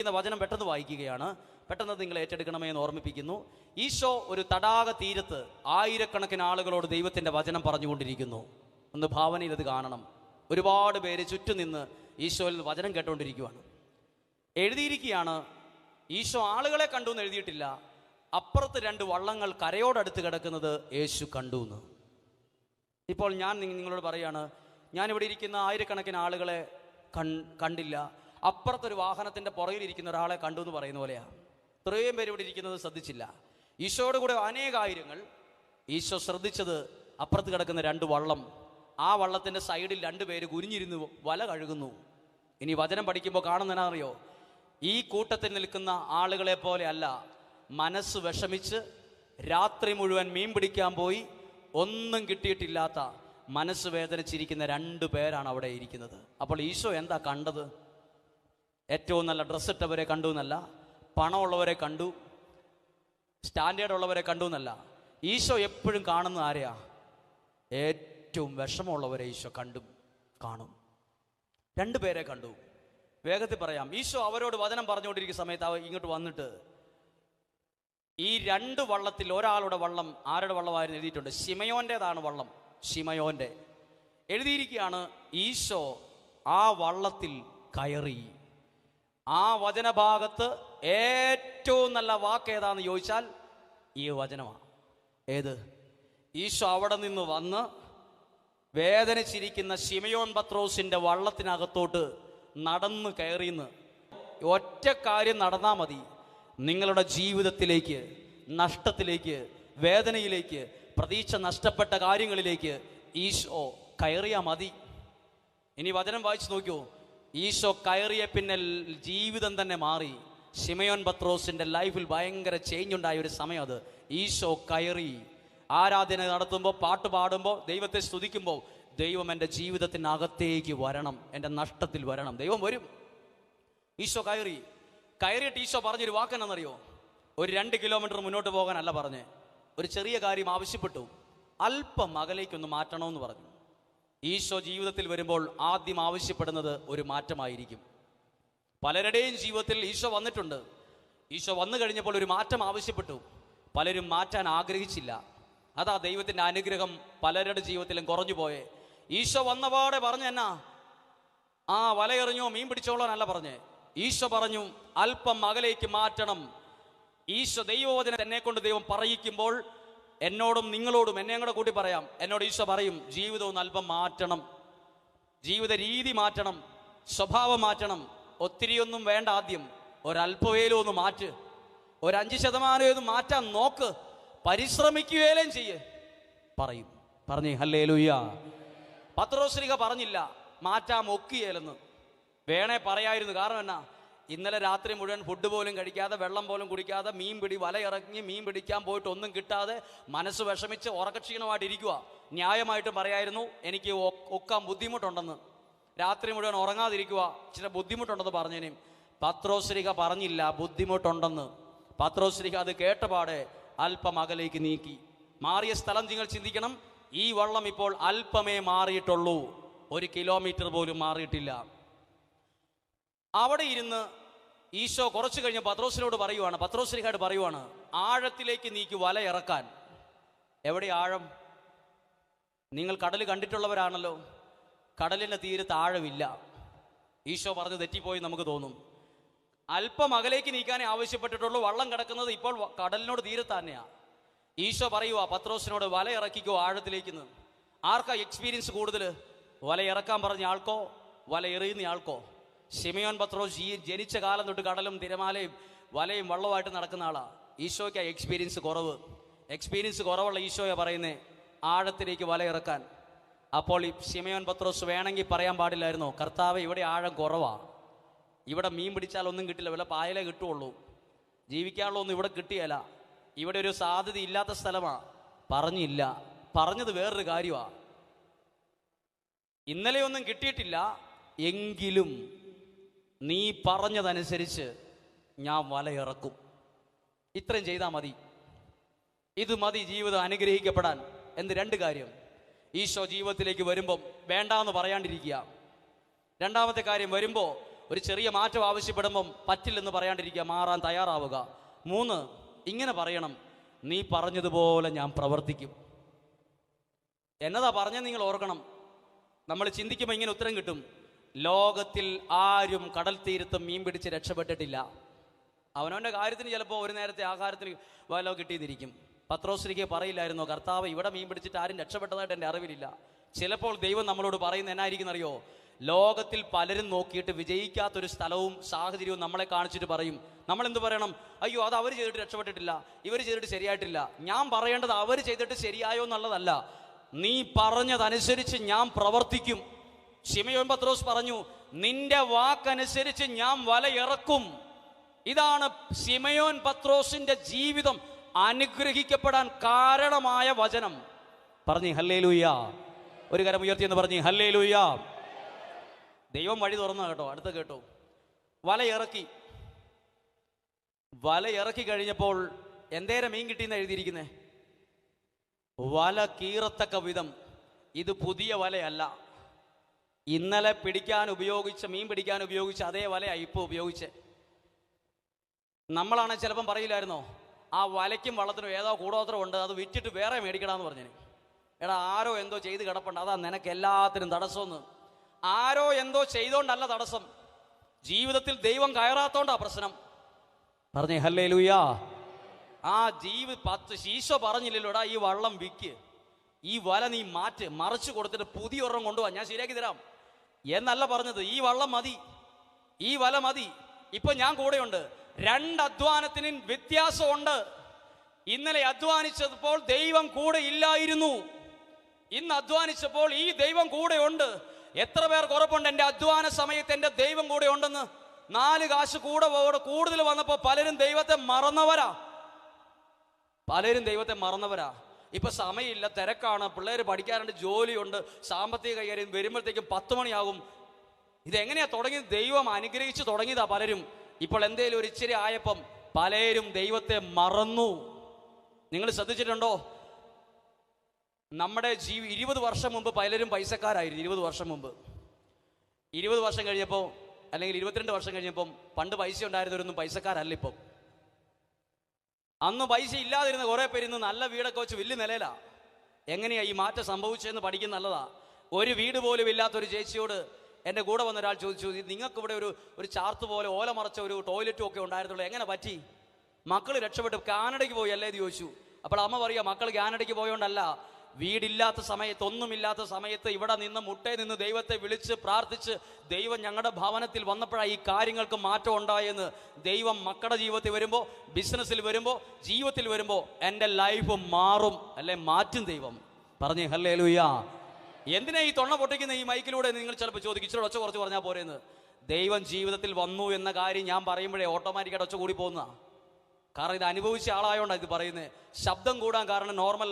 എന്ന വചനം പെട്ടെന്ന് വായിക്കുകയാണ്. പെട്ടെന്ന് നിങ്ങൾ ഏറ്റെടുക്കണമേ എന്ന് ഓർമ്മിപ്പിക്കുന്നു. ഈശോ ഒരു തടാക തീരത്ത് ആയിരക്കണക്കിന് ആളുകളോട് ദൈവത്തിന്റെ വചനം പറഞ്ഞുകൊണ്ടിരിക്കുന്നു. ഒന്ന് ഭാവനയിൽ അത് കാണണം. ഒരുപാട് പേര് ചുറ്റും നിന്ന് ഈശോയിൽ വചനം കേട്ടുകൊണ്ടിരിക്കുകയാണ് എഴുതിയിരിക്കുകയാണ് ഈശോ ആളുകളെ കണ്ടു എന്ന് എഴുതിയിട്ടില്ല. അപ്പുറത്ത് രണ്ട് വള്ളങ്ങൾ കരയോടടുത്ത് കിടക്കുന്നത് യേശു കണ്ടു എന്ന് ഇപ്പോൾ ഞാൻ നിങ്ങളോട് പറയാണ് ഞാനിവിടെ ഇരിക്കുന്ന ആയിരക്കണക്കിന് ആളുകളെ കണ്ടില്ല. അപ്പുറത്തൊരു വാഹനത്തിന്റെ പുറകിലിരിക്കുന്ന ഒരാളെ കണ്ടു എന്ന് പറയുന്ന പോലെയാണ് ഇത്രയും പേര് ഇവിടെ ഇരിക്കുന്നത് ശ്രദ്ധിച്ചില്ല. ഈശോയുടെ കൂടെ അനേകായിരങ്ങൾ ഈശോ ശ്രദ്ധിച്ചത് അപ്പുറത്ത് കിടക്കുന്ന രണ്ട് വള്ളം. ആ വള്ളത്തിന്റെ സൈഡിൽ രണ്ട് പേര് കുനിഞ്ഞിരുന്ന് വല കഴുകുന്നു. ഇനി വചനം പഠിക്കുമ്പോൾ കാണുന്നതിനറിയോ ഈ കൂട്ടത്തിൽ നിൽക്കുന്ന ആളുകളെ പോലെ അല്ല. മനസ്സ് വിഷമിച്ച് രാത്രി മുഴുവൻ മീൻ പിടിക്കാൻ പോയി ഒന്നും കിട്ടിയിട്ടില്ലാത്ത മനസ്സ് വേദനിച്ചിരിക്കുന്ന രണ്ട് പേരാണ് അവിടെ ഇരിക്കുന്നത്. അപ്പോൾ ഈശോ എന്താ കണ്ടത്? ഏറ്റവും നല്ല ഡ്രസ്സ് ഇട്ടവരെ കണ്ടു എന്നല്ല പണമുള്ളവരെ കണ്ടു സ്റ്റാൻഡേർഡ് ഉള്ളവരെ കണ്ടു എന്നല്ല. ഈശോ എപ്പോഴും കാണുന്ന ആരെയാ? ഏറ്റവും വിഷമമുള്ളവരെ ഈശോ കണ്ടും കാണും. രണ്ടുപേരെ കണ്ടു. വേഗത്തിൽ പറയാം. ഈശോ അവരോട് വചനം പറഞ്ഞുകൊണ്ടിരിക്കുന്ന സമയത്ത് ഇങ്ങോട്ട് വന്നിട്ട് ഈ രണ്ട് വള്ളത്തിൽ ഒരാളുടെ വള്ളം ആരുടെ വള്ളമായിരുന്നു? എഴുതിയിട്ടുണ്ട്. ഷിമയോന്റെതാണ് വള്ളം. ഷിമയോന്റെ എഴുതിയിരിക്കുകയാണ് ഈശോ ആ വള്ളത്തിൽ കയറി ആ വചനഭാഗത്ത് ഏറ്റവും നല്ല വാക്ക് ചോദിച്ചാൽ ഈ വചനമാണ്. ഏത്? ഈശോ അവിടെ നിന്ന് വന്ന് വേദനിച്ചിരിക്കുന്ന ശിമയോൻ പത്രോസിന്റെ വള്ളത്തിനകത്തോട്ട് നടന്ന് കയറിന്ന് ഒറ്റ കാര്യം നടന്നാൽ മതി. നിങ്ങളുടെ ജീവിതത്തിലേക്ക് നഷ്ടത്തിലേക്ക് വേദനയിലേക്ക് പ്രതീക്ഷ നഷ്ടപ്പെട്ട കാര്യങ്ങളിലേക്ക് ഈശോ കയറിയാൽ മതി. ഇനി വചനം വായിച്ചു നോക്കൂ ഈശോ കയറിയ പിന്നെ ജീവിതം തന്നെ മാറി. ഷിമയോൻ പത്രോസിന്റെ ലൈഫിൽ ഭയങ്കര ചേഞ്ച് ഉണ്ടായ ഒരു സമയം അത്. ഈശോ കയറി. ആരാധന നടത്തുമ്പോൾ പാട്ട് പാടുമ്പോൾ ദൈവത്തെ സ്തുതിക്കുമ്പോൾ ദൈവം എന്റെ ജീവിതത്തിനകത്തേക്ക് വരണം. എന്റെ നഷ്ടത്തിൽ വരണം. ദൈവം വരും. ഈശോ കയറി. കയറിയിട്ട് ഈശോ പറഞ്ഞൊരു വാക്കെന്നറിയോ ഒരു രണ്ട് കിലോമീറ്റർ മുന്നോട്ട് പോകാനല്ല പറഞ്ഞ്. ഒരു ചെറിയ കാര്യം ആവശ്യപ്പെട്ടു. അല്പം അകലേക്കൊന്ന് മാറ്റണമെന്ന് പറഞ്ഞു. ഈശോ ജീവിതത്തിൽ വരുമ്പോൾ ആദ്യം ആവശ്യപ്പെടുന്നത് ഒരു മാറ്റമായിരിക്കും. പലരുടെയും ജീവിതത്തിൽ ഈശോ വന്നിട്ടുണ്ട്. ഈശോ വന്നു കഴിഞ്ഞപ്പോൾ ഒരു മാറ്റം ആവശ്യപ്പെട്ടു. പലരും മാറ്റാൻ ആഗ്രഹിച്ചില്ല. അതാ ദൈവത്തിന്റെ അനുഗ്രഹം പലരുടെ ജീവിതത്തിലും കുറഞ്ഞു പോയേ. ഈശോ വന്നപാടെ പറഞ്ഞു എന്നാ? ആ വലയെറിഞ്ഞോ മീൻ പിടിച്ചോളാനല്ല പറഞ്ഞേ. ഈശോ പറഞ്ഞു അല്പം അകലേക്ക് മാറ്റണം. ഈശോ ദൈവവചനം എന്നെ കൊണ്ട് ദൈവം പറയിക്കുമ്പോൾ എന്നോടും നിങ്ങളോടും എന്നെ കൂടെ കൂട്ടി പറയാം. എന്നോട് ഈശോ പറയും ജീവിതവും അല്പം മാറ്റണം. ജീവിത രീതി മാറ്റണം. സ്വഭാവം മാറ്റണം. ഒത്തിരിയൊന്നും വേണ്ട ആദ്യം. ഒരല്പവേലും ഒന്ന് മാറ്റ്. ഒരഞ്ച് ശതമാനം മാറ്റാൻ നോക്ക്. പരിശ്രമിക്കുകയും ചെയ്യ്. പറയും. പറഞ്ഞേ ഹല്ലേ ലുയ്യ പത്രോശ്രീക പറഞ്ഞില്ല മാറ്റാൻ ഒക്കിയേലെന്ന്. വേണേ പറയായിരുന്നു. കാരണം എന്നാ? ഇന്നലെ രാത്രി മുഴുവൻ ഫുഡ് പോലും കഴിക്കാതെ വെള്ളം പോലും കുടിക്കാതെ മീൻ പിടി വല ഇറങ്ങി മീൻ പിടിക്കാൻ പോയിട്ട് ഒന്നും കിട്ടാതെ മനസ്സ് വിഷമിച്ച് ഉറക്കക്ഷീണമായിട്ടിരിക്കുക ന്യായമായിട്ടും പറയായിരുന്നു എനിക്ക് ഒക്കാൻ ബുദ്ധിമുട്ടുണ്ടെന്ന്. രാത്രി മുഴുവൻ ഉറങ്ങാതിരിക്കുക ചില ബുദ്ധിമുട്ടുണ്ടെന്ന് പറഞ്ഞതിനും പത്രോശ്രീക പറഞ്ഞില്ല ബുദ്ധിമുട്ടുണ്ടെന്ന്. പത്രോശ്രീക അത് കേട്ടപാടെ അല്പം അകലേക്ക് നീക്കി. മാറിയ സ്ഥലം നിങ്ങൾ ചിന്തിക്കണം ഈ വള്ളം ഇപ്പോൾ അല്പമേ മാറിയിട്ടുള്ളൂ. ഒരു കിലോമീറ്റർ പോലും മാറിയിട്ടില്ല. അവിടെ ഇരുന്ന് ഈശോ കുറച്ചു കഴിഞ്ഞ് പത്രോസിനോട് പറയുവാണ് പത്രോശ്രീഹാട് പറയുവാണ് ആഴത്തിലേക്ക് നീക്കി വല ഇറക്കാൻ. എവിടെ ആഴം? നിങ്ങൾ കടൽ കണ്ടിട്ടുള്ളവരാണല്ലോ. കടലിന്റെ തീരത്ത് ആഴമില്ല ഈശോ പറഞ്ഞ് തെറ്റിപ്പോയി നമുക്ക് തോന്നും. അല്പം അകലേക്ക് നീക്കാനേ ആവശ്യപ്പെട്ടിട്ടുള്ളൂ വള്ളം കിടക്കുന്നത് ഇപ്പോൾ കടലിനോട് തീരത്ത് തന്നെയാണ് ഈശോ പറയുക പത്രോസിനോട് വല ഇറക്കിക്കോ ആഴത്തിലേക്ക് നിന്ന് ആർക്കാ എക്സ്പീരിയൻസ് കൂടുതൽ വല ഇറക്കാൻ പറഞ്ഞ ആൾക്കോ? വല എറിയുന്ന ആൾക്കോ? ഷിമയോൻ പത്രോസ് ഈ ജനിച്ച കാലം തൊട്ട് കടലും തിരമാലയും വലയും വള്ളവുമായിട്ട് നടക്കുന്ന ആളാണ് ഈശോയ്ക്ക് എക്സ്പീരിയൻസ് കുറവ്. എക്സ്പീരിയൻസ് കുറവുള്ള ഈശോയെ പറയുന്നേ ആഴത്തിലേക്ക് വല ഇറക്കാൻ. അപ്പോൾ ഈ ഷിമയോൻ പത്രോസ് വേണമെങ്കിൽ പറയാൻ പാടില്ലായിരുന്നു? കർത്താവ് ഇവിടെ ആഴം കുറവാണ് ഇവിടെ മീൻ പിടിച്ചാൽ ഒന്നും കിട്ടില്ല വല്ല പായലേ കിട്ടുള്ളൂ. ജീവിക്കാനുള്ള ഒന്നും ഇവിടെ കിട്ടിയല്ല. ഇവിടെ ഒരു സാധ്യത ഇല്ലാത്ത സ്ഥലമാണ് പറഞ്ഞില്ല. പറഞ്ഞത് വേറൊരു കാര്യമാണ് ഇന്നലെ ഒന്നും കിട്ടിയിട്ടില്ല എങ്കിലും നീ പറഞ്ഞതനുസരിച്ച് ഞാൻ വലയിറക്കും ഇത്രയും ചെയ്താൽ മതി. ഇത് മതി ജീവിതം അനുഗ്രഹിക്കപ്പെടാൻ. എന്ന് രണ്ട് കാര്യം. ഈശോ ജീവിതത്തിലേക്ക് വരുമ്പം വേണ്ടാന്ന് പറയാണ്ടിരിക്കുക. രണ്ടാമത്തെ കാര്യം വരുമ്പോൾ ഒരു ചെറിയ മാറ്റം ആവശ്യപ്പെടുമ്പം പറ്റില്ലെന്ന് പറയാണ്ടിരിക്കുക മാറാൻ തയ്യാറാവുക. മൂന്ന് ഇങ്ങനെ പറയണം നീ പറഞ്ഞതുപോലെ ഞാൻ പ്രവർത്തിക്കും. എന്നതാ പറഞ്ഞത് നിങ്ങൾ ഓർക്കണം. നമ്മൾ ചിന്തിക്കുമ്പോൾ ഇങ്ങനെ ഉത്തരം കിട്ടും. ലോകത്തിൽ ആരും കടൽ തീരത്ത് മീൻ പിടിച്ച് രക്ഷപ്പെട്ടിട്ടില്ല. അവനവന്റെ കാര്യത്തിന് ചിലപ്പോൾ ഒരു നേരത്തെ ആഹാരത്തിന് വല്ലോ കിട്ടിയിരിക്കും. പത്രോശ്രീക്ക് പറയില്ലായിരുന്നോ കർത്താവ് ഇവിടെ മീൻ പിടിച്ചിട്ട് ആരും രക്ഷപ്പെട്ടതായിട്ട് എന്റെ അറിവിലില്ല. ചിലപ്പോൾ ദൈവം നമ്മളോട് പറയുന്ന എന്നായിരിക്കും അറിയോ? ലോകത്തിൽ പലരും നോക്കിയിട്ട് വിജയിക്കാത്തൊരു സ്ഥലവും സാഹചര്യവും നമ്മളെ കാണിച്ചിട്ട് പറയും. നമ്മൾ എന്ത് പറയണം? അയ്യോ അത് അവർ ചെയ്തിട്ട് രക്ഷപ്പെട്ടിട്ടില്ല. ഇവർ ചെയ്തിട്ട് ശരിയായിട്ടില്ല. ഞാൻ പറയേണ്ടത് അവർ ചെയ്തിട്ട് ശരിയായോ എന്നുള്ളതല്ല. നീ പറഞ്ഞതനുസരിച്ച് ഞാൻ പ്രവർത്തിക്കും. ശിമയോൻ പത്രോസ് പറഞ്ഞു നിന്റെ വാക്കനുസരിച്ച് ഞാൻ വലയിറക്കും ഇതാണ് സിമയോൻ പത്രോസിന്റെ ജീവിതം അനുഗ്രഹിക്കപ്പെടാൻ കാരണമായ വചനം. പറഞ്ഞു ഹല്ലേ ഒരു കരം ഉയർത്തി എന്ന് പറഞ്ഞു ഹല്ലേ ദൈവം വഴി തുറന്നു കേട്ടോ അടുത്ത കേട്ടോ. വലയിറക്കി വലയിറക്കി കഴിഞ്ഞപ്പോൾ എന്തേരം മീൻ കിട്ടിയെന്ന് എഴുതിയിരിക്കുന്നേ? വല കീറത്തക്ക വിധം. ഇത് പുതിയ വലയല്ല. ഇന്നലെ പിടിക്കാൻ ഉപയോഗിച്ച മീൻ പിടിക്കാൻ ഉപയോഗിച്ച അതേ വലയാണ് ഇപ്പോൾ ഉപയോഗിച്ച്. നമ്മളാണ് ചിലപ്പം പറയില്ലായിരുന്നോ? ആ വലയ്ക്കും വള്ളത്തിനും ഏതോ കൂടോത്രം ഉണ്ട് അത് വിറ്റിട്ട് വേറെ മേടിക്കണമെന്ന് പറഞ്ഞു എടാ ആരോ എന്തോ ചെയ്ത് കിടപ്പുണ്ട് അതാ നിനക്ക് എല്ലാത്തിനും തടസ്സമെന്ന്. ആരോ എന്തോ ചെയ്തോണ്ടല്ല തടസ്സം. ജീവിതത്തിൽ ദൈവം കയറാത്തോണ്ടാ പ്രശ്നം. പറഞ്ഞേ ഹല്ലേ ലൂയാ ആ ജീവി പത്ത് ശീശോ പറഞ്ഞില്ലല്ലോടാ ഈ വള്ളം വിക്ക്. ഈ വല നീ മാറ്റ് മറിച്ച് കൊടുത്തിട്ട് പുതിയ ഒരെണ്ണം കൊണ്ടുപോവാ ഞാൻ ശരിയാക്കി തരാം. എന്നല്ല പറഞ്ഞത് ഈ വള്ളം മതി ഈ വല മതി. ഇപ്പൊ ഞാൻ കൂടെയുണ്ട്. രണ്ട് അധ്വാനത്തിനും വ്യത്യാസമുണ്ട്. ഇന്നലെ അധ്വാനിച്ചപ്പോൾ ദൈവം കൂടെ ഇല്ലായിരുന്നു. ഇന്ന് അധ്വാനിച്ചപ്പോൾ ഈ ദൈവം കൂടെ ഉണ്ട്. എത്ര പേർ കുറപ്പുണ്ട്? എന്റെ അധ്വാന സമയത്ത് എന്റെ ദൈവം കൂടെ ഉണ്ടെന്ന്. നാല് കാശ് കൂടെ കൂടുതൽ വന്നപ്പോൾ പലരും ദൈവത്തെ മറന്നവരാ. പലരും ദൈവത്തെ മറന്നവരാ. ഇപ്പൊ സമയമില്ല തിരക്കാണ്. പിള്ളേർ പഠിക്കാറുണ്ട് ജോലിയുണ്ട്. സാമ്പത്തിക കൈകാര്യം വരുമ്പോഴത്തേക്കും പത്ത് മണിയാകും. ഇതെങ്ങനെയാ തുടങ്ങിയത്? ദൈവം അനുഗ്രഹിച്ച് തുടങ്ങിയതാ പലരും. ഇപ്പോൾ എന്തേലും ഒരു ഇച്ചിരി ആയപ്പം പലരും ദൈവത്തെ മറന്നു. നിങ്ങൾ ശ്രദ്ധിച്ചിട്ടുണ്ടോ? നമ്മുടെ ജീവി ഇരുപത് വർഷം മുമ്പ് പലരും പൈസക്കാരായിരുന്നു ഇരുപത് വർഷം മുമ്പ്. ഇരുപത് വർഷം കഴിഞ്ഞപ്പോൾ അല്ലെങ്കിൽ ഇരുപത്തിരണ്ട് വർഷം കഴിഞ്ഞപ്പം പണ്ട് പൈസ ഉണ്ടായിരുന്നവരൊന്നും പൈസക്കാരല്ല ഇപ്പം. അന്ന് പൈസ ഇല്ലാതിരുന്ന കുറെ പേര് ഇന്ന് നല്ല വീടൊക്കെ വെച്ച് വലിയ നിലയിലാ. എങ്ങനെയാ ഈ മാറ്റം സംഭവിച്ചതെന്ന് പഠിക്കുന്ന നല്ലതാ. ഒരു വീട് പോലും ഇല്ലാത്ത ഒരു ചേച്ചിയോട് എന്റെ കൂടെ വന്ന ഒരാൾ ചോദിച്ചു നിങ്ങൾക്ക് ഇവിടെ ഒരു ഒരു ചാർത്ത് പോലെ ഓല മറച്ച ഒരു ടോയ്ലറ്റും ഒക്കെ ഉണ്ടായിരുന്നുള്ളൂ. എങ്ങനെ പറ്റി? മക്കൾ രക്ഷപ്പെട്ടു കാനഡയ്ക്ക് പോയി അല്ലേ ചോദിച്ചു. അപ്പോൾ അമ്മ പറയുക മക്കൾ കാനഡയ്ക്ക് പോയോണ്ടല്ല. വീടില്ലാത്ത സമയത്ത് ഒന്നുമില്ലാത്ത സമയത്ത് ഇവിടെ നിന്ന് മുട്ടയിൽ നിന്ന് ദൈവത്തെ വിളിച്ച് പ്രാർത്ഥിച്ച് ദൈവം ഞങ്ങളുടെ ഭവനത്തിൽ വന്നപ്പോഴാണ് ഈ കാര്യങ്ങൾക്ക് മാറ്റം ഉണ്ടായെന്ന് ദൈവം മക്കളുടെ ജീവിതത്തിൽ വരുമ്പോൾ ബിസിനസ്സിൽ വരുമ്പോൾ ജീവിതത്തിൽ വരുമ്പോൾ എന്റെ ലൈഫ് മാറും അല്ലെ മാറ്റും ദൈവം. പറഞ്ഞേ ഹല്ലേ ലുയാ എന്തിനാ ഈ തൊണ്ണ പൊട്ടിക്കുന്ന ഈ മൈക്കിലൂടെ നിങ്ങൾ ചിലപ്പോൾ ചോദിക്കും ഇച്ചിരി ഒച്ച കുറച്ച് പറഞ്ഞാൽ പോരെന്ന്. ദൈവം ജീവിതത്തിൽ വന്നു എന്ന കാര്യം ഞാൻ പറയുമ്പോഴേ ഓട്ടോമാറ്റിക്കായിട്ട് ഒച്ച കൂടി പോകുന്ന കാരണം ഇത് അനുഭവിച്ച ആളായതുകൊണ്ടാണ് ഇത് പറയുന്നത് ശബ്ദം കൂടാൻ കാരണം നോർമൽ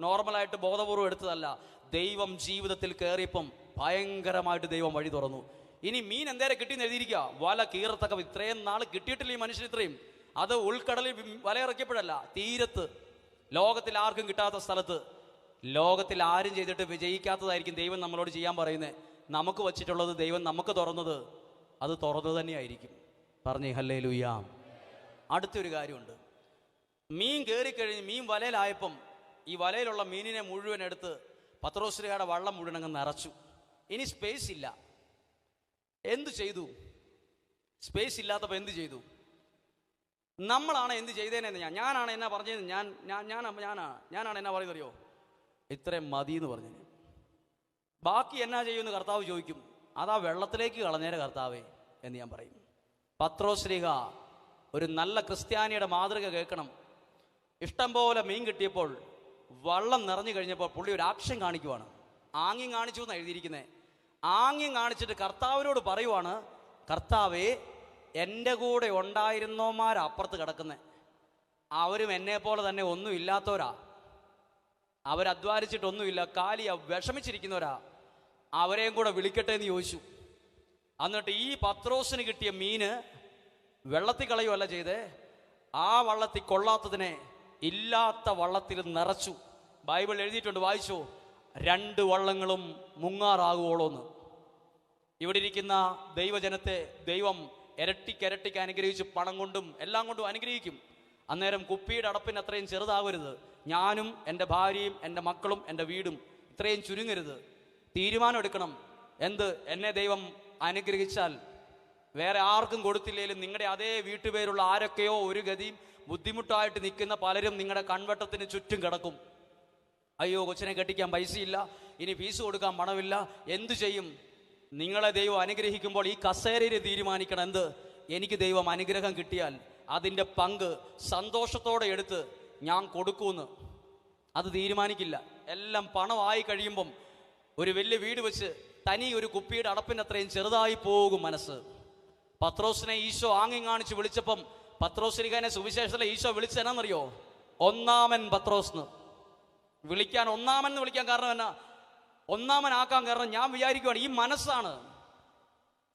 നോർമലായിട്ട് ബോധപൂർവം എടുത്തതല്ല. ദൈവം ജീവിതത്തിൽ കയറിയപ്പം ഭയങ്കരമായിട്ട് ദൈവം വഴി തുറന്നു. ഇനി മീൻ എന്തേരെ കിട്ടിയെന്ന് എഴുതിയിരിക്കുക വല കീറത്തക്ക ഇത്രയും നാൾ കിട്ടിയിട്ടില്ല ഈ മനുഷ്യൻ ഇത്രയും. അത് ഉൾക്കടലിൽ വലയിറക്കിയപ്പോഴല്ല തീരത്ത്. ലോകത്തിൽ ആർക്കും കിട്ടാത്ത സ്ഥലത്ത്. ലോകത്തിൽ ആരും ചെയ്തിട്ട് വിജയിക്കാത്തതായിരിക്കും ദൈവം നമ്മളോട് ചെയ്യാൻ പറയുന്നത് നമുക്ക് വച്ചിട്ടുള്ളത് ദൈവം നമുക്ക് തുറന്നത് അത് തുറന്നു തന്നെയായിരിക്കും. പറഞ്ഞേ ഹല്ലേ ലുയാം അടുത്തൊരു കാര്യമുണ്ട്. മീൻ കയറിക്കഴിഞ്ഞ് മീൻ വലയിലായപ്പം ഈ വലയിലുള്ള മീനിനെ മുഴുവൻ എടുത്ത് പത്രോശ്രീയുടെ വള്ളം മുഴുവൻ അങ്ങ് നിറച്ചു. ഇനി സ്പേസ് ഇല്ല. എന്തു ചെയ്തു? സ്പേസ് ഇല്ലാത്തപ്പോൾ എന്ത് ചെയ്തു? നമ്മളാണ് എന്ത് ചെയ്തേനെന്ന് ഞാൻ ഞാനാണ് എന്നാ പറഞ്ഞത് ഞാൻ ഞാൻ ഞാൻ ഞാനാണ് ഞാനാണ് എന്നാ പറയുന്നത് അറിയോ? ഇത്രയും മതി എന്ന് പറഞ്ഞു ബാക്കി എന്നാ ചെയ്യുമെന്ന് കർത്താവ് ചോദിക്കും. അതാ വെള്ളത്തിലേക്ക് കളഞ്ഞേരെ കർത്താവേ എന്ന് ഞാൻ പറയും. പത്രോശ്രീഹ ഒരു നല്ല ക്രിസ്ത്യാനിയുടെ മാതൃക കേൾക്കണം. ഇഷ്ടം പോലെ മീൻ കിട്ടിയപ്പോൾ വള്ളം നിറഞ്ഞു കഴിഞ്ഞപ്പോൾ പുള്ളി ഒരു ആക്ഷൻ കാണിക്കുവാണ്. ആംഗ്യം കാണിച്ചു എന്ന് എഴുതിയിരിക്കുന്നത് ആംഗ്യം കാണിച്ചിട്ട് കർത്താവിനോട് പറയുവാണ് കർത്താവേ എന്റെ കൂടെ ഉണ്ടായിരുന്നോമാർ അപ്പുറത്ത് കിടക്കുന്നത് അവരും എന്നെ പോലെ തന്നെ ഒന്നും ഇല്ലാത്തവരാ. അവരധ്വാനിച്ചിട്ടൊന്നുമില്ല കാലിയ വിഷമിച്ചിരിക്കുന്നവരാ. അവരെയും കൂടെ വിളിക്കട്ടെ എന്ന് ചോദിച്ചു. എന്നിട്ട് ഈ പത്രോസിന് കിട്ടിയ മീന് വെള്ളത്തിൽ കളയുമല്ല ചെയ്തേ ആ വള്ളത്തിൽ കൊള്ളാത്തതിനെ ഇല്ലാത്ത വള്ളത്തിൽ നിറച്ചു. ബൈബിൾ എഴുതിയിട്ടുണ്ട് വായിച്ചു? രണ്ട് വള്ളങ്ങളും മുങ്ങാറാകുവോളോന്ന്. ഇവിടെ ഇരിക്കുന്ന ദൈവജനത്തെ ദൈവം ഇരട്ടിക്കരട്ടിക്ക് അനുഗ്രഹിച്ച് പണം കൊണ്ടും എല്ലാം കൊണ്ടും അനുഗ്രഹിക്കും. അന്നേരം കുപ്പിയുടെ അടപ്പിന് അത്രയും ചെറുതാവരുത്. ഞാനും എന്റെ ഭാര്യയും എന്റെ മക്കളും എന്റെ വീടും ഇത്രയും ചുരുങ്ങരുത്. തീരുമാനം എടുക്കണം എന്ത്? എന്നെ ദൈവം അനുഗ്രഹിച്ചാൽ വേറെ ആർക്കും കൊടുത്തില്ലെങ്കിലും നിങ്ങളുടെ അതേ വീട്ടുപേരുള്ള ആരൊക്കെയോ ഒരു ഗതിയും ബുദ്ധിമുട്ടായിട്ട് നിൽക്കുന്ന പലരും നിങ്ങളുടെ കൺവട്ടത്തിന് ചുറ്റും കിടക്കും. അയ്യോ കൊച്ചിനെ കെട്ടിക്കാൻ പൈസയില്ല ഇനി ഫീസ് കൊടുക്കാൻ പണമില്ല എന്തു ചെയ്യും? നിങ്ങളെ ദൈവം അനുഗ്രഹിക്കുമ്പോൾ ഈ കസേരയിൽ തീരുമാനിക്കണം എന്ത്? എനിക്ക് ദൈവം അനുഗ്രഹം കിട്ടിയാൽ അതിന്റെ പങ്ക് സന്തോഷത്തോടെ എടുത്ത് ഞാൻ കൊടുക്കുമെന്ന് അത് തീരുമാനിക്കില്ല. എല്ലാം പണമായി കഴിയുമ്പം ഒരു വലിയ വീട് വെച്ച് തനി ഒരു കുപ്പിയുടെ അടപ്പിന് അത്രയും ചെറുതായി പോകും മനസ്സ്. പത്രോസിനെ ഈശോ ആംഗ്യം കാണിച്ച് വിളിച്ചപ്പം പത്രോസിരിക്കാനെ സുവിശേഷത്തിലെ ഈശോ വിളിച്ചെന്നറിയോ ഒന്നാമൻ പത്രോസ്ന്ന്. വിളിക്കാൻ ഒന്നാമൻ എന്ന് വിളിക്കാൻ കാരണം എന്നാ? ഒന്നാമനാക്കാൻ കാരണം ഞാൻ വിചാരിക്കുവാണ് ഈ മനസ്സാണ്.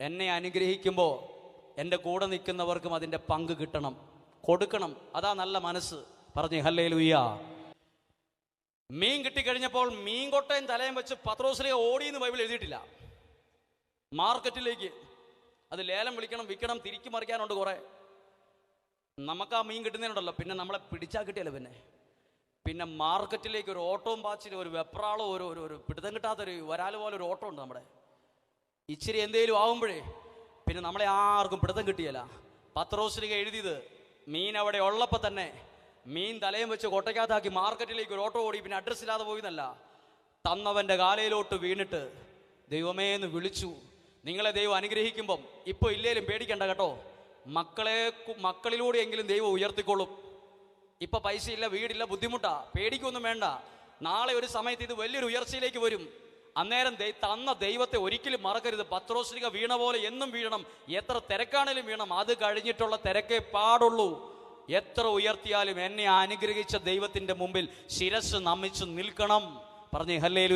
എന്നെ അനുഗ്രഹിക്കുമ്പോൾ എന്റെ കൂടെ നിൽക്കുന്നവർക്കും അതിന്റെ പങ്ക് കിട്ടണം. കൊടുക്കണം. അതാ നല്ല മനസ്സ്. പറഞ്ഞു ഹല്ലേ ലുയ്യ മീൻ കിട്ടിക്കഴിഞ്ഞപ്പോൾ മീൻ കൊട്ടയും തലയും വെച്ച് പത്രോസിലേക്ക് ഓടിയെന്ന് ബൈബിൾ എഴുതിയിട്ടില്ല. മാർക്കറ്റിലേക്ക് അത് ലേലം വിളിക്കണം വിൽക്കണം തിരിച്ചു മറിക്കാനുണ്ട് കുറേ. നമുക്ക് ആ മീൻ കിട്ടുന്നതിനുണ്ടല്ലോ. പിന്നെ നമ്മളെ പിടിച്ചാൽ കിട്ടിയല്ലോ പിന്നെ? പിന്നെ മാർക്കറ്റിലേക്ക് ഒരു ഓട്ടവും പാച്ചിലും ഒരു വെപ്രാളോ ഒരു ഒരു ഒരു പിടുത്തം കിട്ടാത്തൊരു വരാൽ പോലെ ഒരു ഓട്ടം ഉണ്ട് നമ്മുടെ. ഇച്ചിരി എന്തേലും ആവുമ്പോഴേ പിന്നെ നമ്മളെ ആർക്കും പിടുത്തം കിട്ടിയല്ല. പത്രോശ്രീക എഴുതിയത് മീൻ അവിടെ ഉള്ളപ്പോൾ തന്നെ മീൻ തലയും വെച്ച് കൊട്ടയ്ക്കകത്താക്കി മാർക്കറ്റിലേക്ക് ഒരു ഓട്ടോ ഓടി പിന്നെ അഡ്രസ്സ് ഇല്ലാതെ പോയിന്നല്ല. തന്നവന്റെ കാലയിലോട്ട് വീണിട്ട് ദൈവമേ എന്ന് വിളിച്ചു. നിങ്ങളെ ദൈവം അനുഗ്രഹിക്കുമ്പം ഇപ്പോൾ ഇല്ലേലും പേടിക്കണ്ട കേട്ടോ. മക്കളെ മക്കളിലൂടെയെങ്കിലും ദൈവം ഉയർത്തിക്കൊള്ളും. ഇപ്പൊ പൈസയില്ല വീടില്ല ബുദ്ധിമുട്ടാ പേടിക്കൊന്നും വേണ്ട. നാളെ ഒരു സമയത്ത് ഇത് വലിയൊരു ഉയർച്ചയിലേക്ക് വരും. അന്നേരം തന്ന ദൈവത്തെ ഒരിക്കലും മറക്കരുത്. പത്രോശ്രീക വീണ പോലെ എന്നും വീഴണം. എത്ര തിരക്കാണേലും വീണം അത് കഴിഞ്ഞിട്ടുള്ള തിരക്കേ പാടുള്ളൂ. എത്ര ഉയർത്തിയാലും എന്നെ അനുഗ്രഹിച്ച ദൈവത്തിന്റെ മുമ്പിൽ ശിരസ് നമിച്ച് നിൽക്കണം. പറഞ്ഞേ ഹല്ലേ